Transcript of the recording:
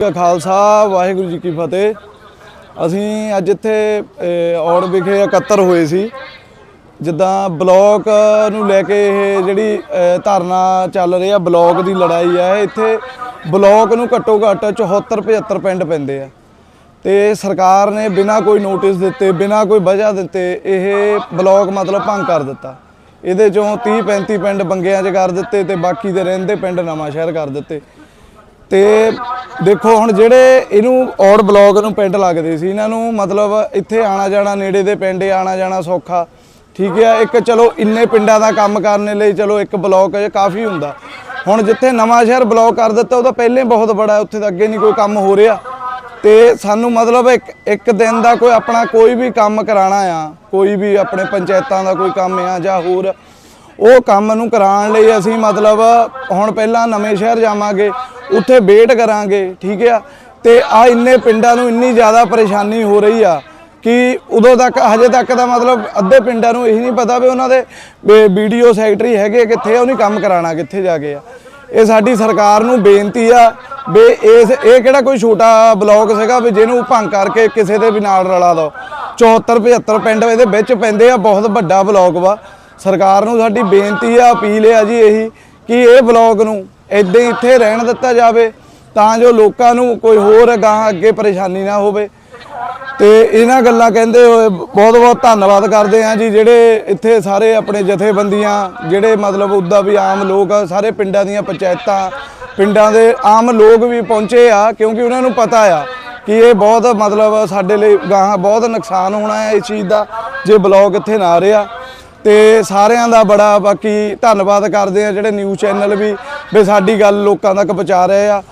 ਕਾ ਖਾਲਸਾ ਵਾਹਿਗੁਰੂ ਜੀ ਕੀ ਫਤਿਹ। ਅਸੀਂ ਅੱਜ ਇੱਥੇ ਅ, ਔੜ ਵਿਖੇ ਇਕੱਤਰ ਹੋਏ ਸੀ। ਜਿੱਦਾਂ ਬਲੌਕ ਨੂੰ ਲੈ ਕੇ ਇਹ ਜਿਹੜੀ ਅ, ਧਰਨਾ ਚੱਲ ਰਹੀ ਆ ਬਲੌਕ ਦੀ ਲੜਾਈ ਆ ਇੱਥੇ ਬਲੌਕ ਨੂੰ ਘੱਟੋ ਘੱਟ 74 75 ਪਿੰਡ ਪੈਂਦੇ ਆ। ਤੇ ਸਰਕਾਰ ਨੇ ਬਿਨਾਂ ਕੋਈ ਨੋਟਿਸ ਦਿੱਤੇ ਬਿਨਾਂ ਕੋਈ ਵਜ੍ਹਾ ਦਿੱਤੇ ਇਹ ਬਲੌਕ ਮਤਲਬ ਭੰਗ ਕਰ ਦਿੱਤਾ। ਇਹਦੇ ਚੋਂ 30 35 ਪਿੰਡ ਬੰਗਿਆਂ 'ਚ ਕਰ ਦਿੱਤੇ ਤੇ ਬਾਕੀ ਦੇ ਰਹਿੰਦੇ ਪਿੰਡ ਨਵਾਂ ਸ਼ਹਿਰ ਕਰ ਦਿੱਤੇ। ਤੇ ਦੇਖੋ ਹੁਣ ਜਿਹੜੇ ਇਹਨੂੰ ਔੜ ਬਲੌਕ ਨੂੰ ਪਿੰਡ ਲੱਗਦੇ ਸੀ, ਇਹਨਾਂ ਨੂੰ ਮਤਲਬ ਇੱਥੇ ਆਣਾ ਜਾਣਾ, ਨੇੜੇ ਦੇ ਪਿੰਡ ਆਣਾ ਜਾਣਾ ਸੌਖਾ। ਠੀਕ ਹੈ, ਇੱਕ ਚਲੋ ਇੰਨੇ ਪਿੰਡਾਂ ਦਾ ਕੰਮ ਕਰਨ ਲਈ ਚਲੋ ਇੱਕ ਬਲੌਕ ਕਾਫੀ ਹੁੰਦਾ। ਹੁਣ ਜਿੱਥੇ ਨਵਾਂ ਸ਼ਹਿਰ ਬਲੌਕ ਕਰ ਦਿੱਤਾ ਉਹਦਾ ਪਹਿਲੇ ਬਹੁਤ ਬੜਾ ਉੱਥੇ ਤਾਂ ਅੱਗੇ ਨਹੀਂ ਕੋਈ ਕੰਮ ਹੋ ਰਿਹਾ। ਤੇ ਸਾਨੂੰ ਮਤਲਬ ਇੱਕ ਇੱਕ ਦਿਨ ਦਾ ਕੋਈ ਆਪਣਾ ਕੋਈ ਵੀ ਕੰਮ ਕਰਾਣਾ ਆ, ਕੋਈ ਵੀ ਆਪਣੇ ਪੰਚਾਇਤਾਂ ਦਾ ਕੋਈ ਕੰਮ ਆ ਜਾਂ ਹੋਰ, ਉਹ ਕੰਮ ਨੂੰ ਕਰਾਉਣ ਲਈ ਅਸੀਂ ਮਤਲਬ ਹੁਣ ਪਹਿਲਾਂ ਨਵੇਂ ਸ਼ਹਿਰ ਜਾਵਾਂਗੇ ਉੱਥੇ ਵੇਟ ਕਰਾਂਗੇ, ਠੀਕ ਆ? ਤੇ ਆ ਇੰਨੇ ਪਿੰਡਾਂ ਨੂੰ ਇੰਨੀ ਜ਼ਿਆਦਾ ਪਰੇਸ਼ਾਨੀ ਹੋ ਰਹੀ ਆ ਕਿ ਉਦੋਂ ਤੱਕ, ਹਜੇ ਤੱਕ ਦਾ ਮਤਲਬ ਅੱਧੇ ਪਿੰਡਾਂ ਨੂੰ ਇਹ ਨਹੀਂ ਪਤਾ ਵੀ ਉਹਨਾਂ ਦੇ ਵੀਡੀਓ ਸੈਕਟਰੀ ਹੈਗੇ ਕਿੱਥੇ ਆ, ਉਹਨੇ ਕੰਮ ਕਰਾਉਣਾ ਕਿੱਥੇ ਜਾ ਕੇ ਆ। ਇਹ ਸਾਡੀ ਸਰਕਾਰ ਨੂੰ ਬੇਨਤੀ ਆ ਵੀ ਇਸ, ਇਹ ਕਿਹੜਾ ਕੋਈ ਛੋਟਾ ਬਲੌਕ ਸੀਗਾ ਵੀ ਜਿਹਨੂੰ ਭੰਗ ਕਰਕੇ ਕਿਸੇ ਦੇ ਵੀ ਨਾਲ ਰਲਾ ਦੋ। 74 75 ਪਿੰਡ ਇਹਦੇ ਵਿੱਚ ਪੈਂਦੇ ਆ, ਬਹੁਤ ਵੱਡਾ ਬਲੌਕ ਵਾ। ਸਰਕਾਰ ਨੂੰ ਸਾਡੀ ਬੇਨਤੀ ਆ, ਅਪੀਲ ਆ ਜੀ ਇਹੀ ਕਿ ਇਹ ਬਲੌਕ ਨੂੰ ਇਦਾਂ ਹੀ ਇੱਥੇ ਰਹਿਣ ਦਿੱਤਾ ਜਾਵੇ, ਤਾਂ ਜੋ ਲੋਕਾਂ ਨੂੰ ਕੋਈ ਹੋਰ ਗਾਂ ਅੱਗੇ ਪਰੇਸ਼ਾਨੀ ਨਾ ਹੋਵੇ। ਤੇ ਇਹਨਾਂ ਗੱਲਾਂ ਕਹਿੰਦੇ ਹੋਏ ਬਹੁਤ ਬਹੁਤ ਧੰਨਵਾਦ ਕਰਦੇ ਆ ਜੀ, ਜਿਹੜੇ ਇੱਥੇ ਸਾਰੇ ਆਪਣੇ ਜਥੇਬੰਦੀਆਂ, ਜਿਹੜੇ ਮਤਲਬ ਉੱਦਾਂ ਵੀ ਆਮ ਲੋਕ ਸਾਰੇ ਪਿੰਡਾਂ ਦੀਆਂ ਪੰਚਾਇਤਾਂ, ਪਿੰਡਾਂ ਦੇ ਆਮ ਲੋਕ ਵੀ ਪਹੁੰਚੇ ਆ, ਕਿਉਂਕਿ ਉਹਨਾਂ ਨੂੰ ਪਤਾ ਆ ਕਿ ਇਹ ਬਹੁਤ ਮਤਲਬ ਸਾਡੇ ਲਈ ਗਾਹਾਂ ਬਹੁਤ ਨੁਕਸਾਨ ਹੋਣਾ ਹੈ ਇਸ ਚੀਜ਼ ਦਾ, ਜੇ ਬਲੌਗ ਇੱਥੇ ਨਾ ਰਿਹਾ। ਤੇ ਸਾਰਿਆਂ ਦਾ ਬੜਾ ਬਾਕੀ ਧੰਨਵਾਦ ਕਰਦੇ ਆ ਜਿਹੜੇ ਨਿਊਜ਼ ਚੈਨਲ ਵੀ ਵੀ ਸਾਡੀ ਗੱਲ ਲੋਕਾਂ ਤੱਕ ਪਹੁੰਚਾ ਰਹੇ ਆ।